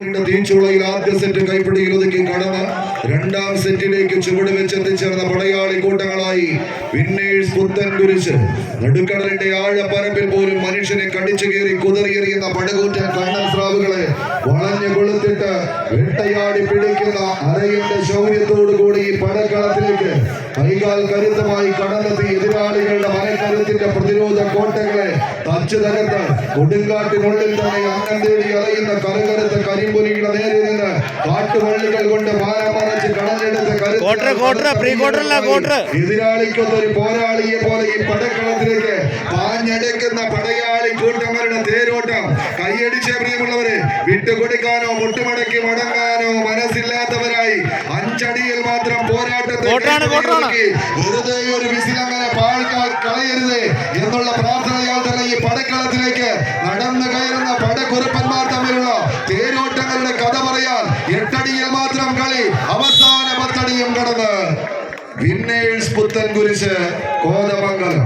തീച്ചുളയിൽ ആദ്യ സെറ്റ് കൈപ്പിടിയിൽ ഒതുക്കി കടമ. രണ്ടാം സെറ്റിലേക്ക് ചുവട് വെച്ചെത്തിച്ചേർന്ന പടയാളി കൂട്ടങ്ങളായി വിന്നേഴ്സ് പുത്തൻ കുരിശ് നടുക്കടലിന്റെ ആഴപ്പരപ്പിൽ പോലും മനുഷ്യനെ കടിച്ചു കീറി കുതറിയെറിയുന്ന പടകൂറ്റൻ കണ്ണൻ സ്രാവുകളെ വളഞ്ഞു കൊളുത്തിട്ട് വേട്ടയാടി പിടിക്കുന്ന അരയുടെ ശൗര്യത്തോടു കൂടി ഈ പടക്കളത്തിലേക്ക് കൈകാൽ കരുത്തമായി കടന്നെത്തി എതിരാളികളുടെ മനക്കരുത്തിന്റെ പ്രതിരോധ കോട്ടകളെ തച്ചു തകർത്ത് കൊടുങ്കാട്ടിനുള്ളിൽ തന്നെ അന്നം തേടി അറിയുന്ന കരകരുത്ത കരിമ്പുലിയുടെ നേരെ നിന്ന് കാട്ടുവള്ളികൾ കൊണ്ട് മാനമറച്ച് കടഞ്ഞെടുത്ത കരുത്ത് അല്ല, പോരാളിയെ പോലെ ഈ പടക്കളത്തിലേക്ക് പാഞ്ഞെടുക്കുന്ന പടയാളി കൂട്ടങ്ങളുടെ തേരോട്ടം. കൈയടിച്ച പ്രിയമുള്ളവരെ വിട്ടുകൊടുക്കാനോ മുട്ടുമടക്കി മടങ്ങാനോ മനസ്സില്ലാത്തവരായി അഞ്ചടിയിൽ മാത്രം വെറുതെ ഒരു വിസിലങ്ങനെ പാഴ്ക്കാൽ കളയരുത് എന്നുള്ള പ്രാർത്ഥനയാൽ തന്നെ ഈ പടക്കളത്തിലേക്ക് നടന്നു കയറുന്ന പടക്കുറുപ്പന്മാർ തമ്മിലുള്ള തേരോട്ടങ്ങളുടെ കഥ പറയാൻ എട്ടടിയിൽ മാത്രം കളി അവസാന പത്തടിയും കടന്ന് വിന്നേഴ്സ് പുത്തൻ കുരിശ് കോതമംഗലം.